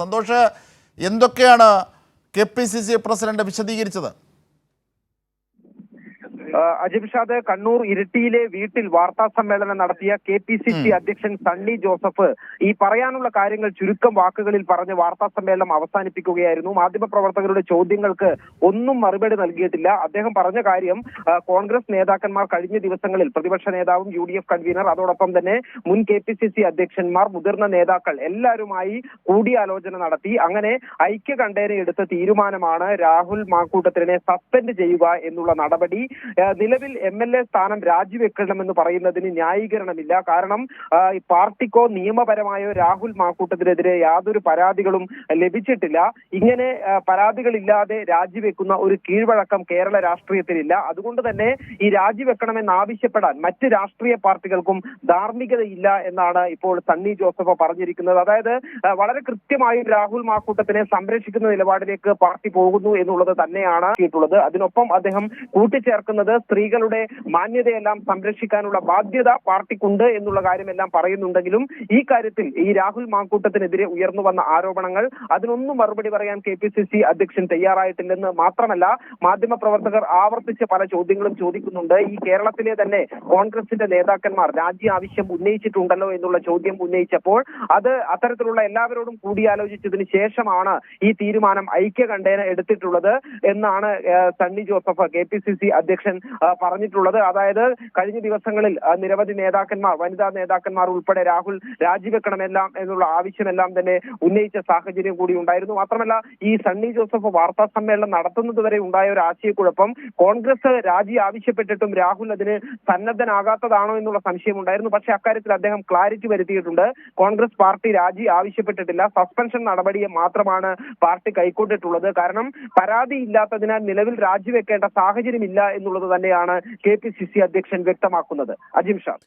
സന്തോഷ് എന്തൊക്കെയാണ് K P C C president വിശദീകരിച്ചത്? അജിംഷാദ് കണ്ണൂർ ഇരിട്ടിയിലെ വീട്ടിൽ വാർത്താ സമ്മേളനം നടത്തിയ കെ പി സി സി അധ്യക്ഷൻ സണ്ണി ജോസഫ് ഈ പറയാനുള്ള കാര്യങ്ങൾ ചുരുക്കം വാക്കുകളിൽ പറഞ്ഞ് വാർത്താ സമ്മേളനം അവസാനിപ്പിക്കുകയായിരുന്നു. മാധ്യമപ്രവർത്തകരുടെ ചോദ്യങ്ങൾക്ക് ഒന്നും മറുപടി നൽകിയിട്ടില്ല. അദ്ദേഹം പറഞ്ഞ കാര്യം കോൺഗ്രസ് നേതാക്കന്മാർ കഴിഞ്ഞ ദിവസങ്ങളിൽ പ്രതിപക്ഷ നേതാവും യു ഡി എഫ് കൺവീനർ അതോടൊപ്പം തന്നെ മുൻ കെ പി സി സി അധ്യക്ഷന്മാർ മുതിർന്ന നേതാക്കൾ എല്ലാവരുമായി കൂടിയാലോചന നടത്തി. അങ്ങനെ ഐക്യ കണ്ടേനെ എടുത്ത തീരുമാനമാണ് രാഹുൽ മാക്കൂട്ടത്തിനെ സസ്പെൻഡ് ചെയ്യുക എന്നുള്ള നടപടി. നിലവിൽ എം എൽ എ സ്ഥാനം രാജിവെക്കണമെന്ന് പറയുന്നതിന് ന്യായീകരണമില്ല. കാരണം പാർട്ടിക്കോ നിയമപരമായോ രാഹുൽ മാക്കൂട്ടത്തിനെതിരെ യാതൊരു പരാതികളും ലഭിച്ചിട്ടില്ല. ഇങ്ങനെ പരാതികളില്ലാതെ രാജിവെക്കുന്ന ഒരു കീഴ്വഴക്കം കേരള രാഷ്ട്രീയത്തിലില്ല. അതുകൊണ്ട് തന്നെ ഈ രാജിവെക്കണമെന്ന് ആവശ്യപ്പെടാൻ മറ്റ് രാഷ്ട്രീയ പാർട്ടികൾക്കും ധാർമ്മികതയില്ല എന്നാണ് ഇപ്പോൾ സണ്ണി ജോസഫ് പറഞ്ഞിരിക്കുന്നത്. അതായത് വളരെ കൃത്യമായും രാഹുൽ മാക്കൂട്ടത്തിനെ സംരക്ഷിക്കുന്ന നിലപാടിലേക്ക് പാർട്ടി പോകുന്നു എന്നുള്ളത് തന്നെയാണ് കേട്ടുള്ളത് അതിനൊപ്പം അദ്ദേഹം കൂട്ടിച്ചേർക്കുന്നത് സ്ത്രീകളുടെ മാന്യതയെല്ലാം സംരക്ഷിക്കാനുള്ള ബാധ്യത പാർട്ടിക്കുണ്ട് എന്നുള്ള കാര്യമെല്ലാം പറയുന്നുണ്ടെങ്കിലും ഈ കാര്യത്തിൽ ഈ രാഹുൽ മാക്കൂട്ടത്തിനെതിരെ ഉയർന്നു വന്ന ആരോപണങ്ങൾ അതിനൊന്നും മറുപടി പറയാൻ കെ പി സി സി അധ്യക്ഷൻ തയ്യാറായിട്ടില്ലെന്ന് മാത്രമല്ല മാധ്യമപ്രവർത്തകർ ആവർത്തിച്ച് പല ചോദ്യങ്ങളും ചോദിക്കുന്നുണ്ട്. ഈ കേരളത്തിലെ തന്നെ കോൺഗ്രസിന്റെ നേതാക്കന്മാർ രാജ്യ ആവശ്യം ഉന്നയിച്ചിട്ടുണ്ടല്ലോ എന്നുള്ള ചോദ്യം ഉന്നയിച്ചപ്പോൾ അത് അത്തരത്തിലുള്ള എല്ലാവരോടും കൂടിയാലോചിച്ചതിന് ശേഷമാണ് ഈ തീരുമാനം ഐക്യകണ്ഠേന എടുത്തിട്ടുള്ളത് എന്നാണ് Sunny Joseph K P C C അധ്യക്ഷൻ പറഞ്ഞിട്ടുള്ളത്. അതായത് കഴിഞ്ഞ ദിവസങ്ങളിൽ നിരവധി നേതാക്കന്മാർ വനിതാ നേതാക്കന്മാർ ഉൾപ്പെടെ രാഹുൽ രാജിവെക്കണമെല്ലാം എന്നുള്ള ആവശ്യമെല്ലാം തന്നെ ഉന്നയിച്ച സാഹചര്യം കൂടി ഉണ്ടായിരുന്നു. മാത്രമല്ല ഈ സണ്ണി ജോസഫ് വാർത്താ സമ്മേളനം നടത്തുന്നത് വരെ ഉണ്ടായ ഒരു ആശയക്കുഴപ്പം കോൺഗ്രസ് രാജി ആവശ്യപ്പെട്ടിട്ടും രാഹുൽ അതിന് സന്നദ്ധനാകാത്തതാണോ എന്നുള്ള സംശയം ഉണ്ടായിരുന്നു. പക്ഷേ അക്കാര്യത്തിൽ അദ്ദേഹം ക്ലാരിറ്റി വരുത്തിയിട്ടുണ്ട്. കോൺഗ്രസ് പാർട്ടി രാജി ആവശ്യപ്പെട്ടിട്ടില്ല. സസ്പെൻഷൻ നടപടിയെ മാത്രമാണ് പാർട്ടി കൈക്കൊണ്ടിട്ടുള്ളത്. കാരണം പരാതി ഇല്ലാത്തതിനാൽ നിലവിൽ രാജിവെക്കേണ്ട സാഹചര്യമില്ല എന്നുള്ളത് തന്നെയാണ് കെ പി സി സി അധ്യക്ഷൻ വ്യക്തമാക്കുന്നത്. അജിം ഷാ.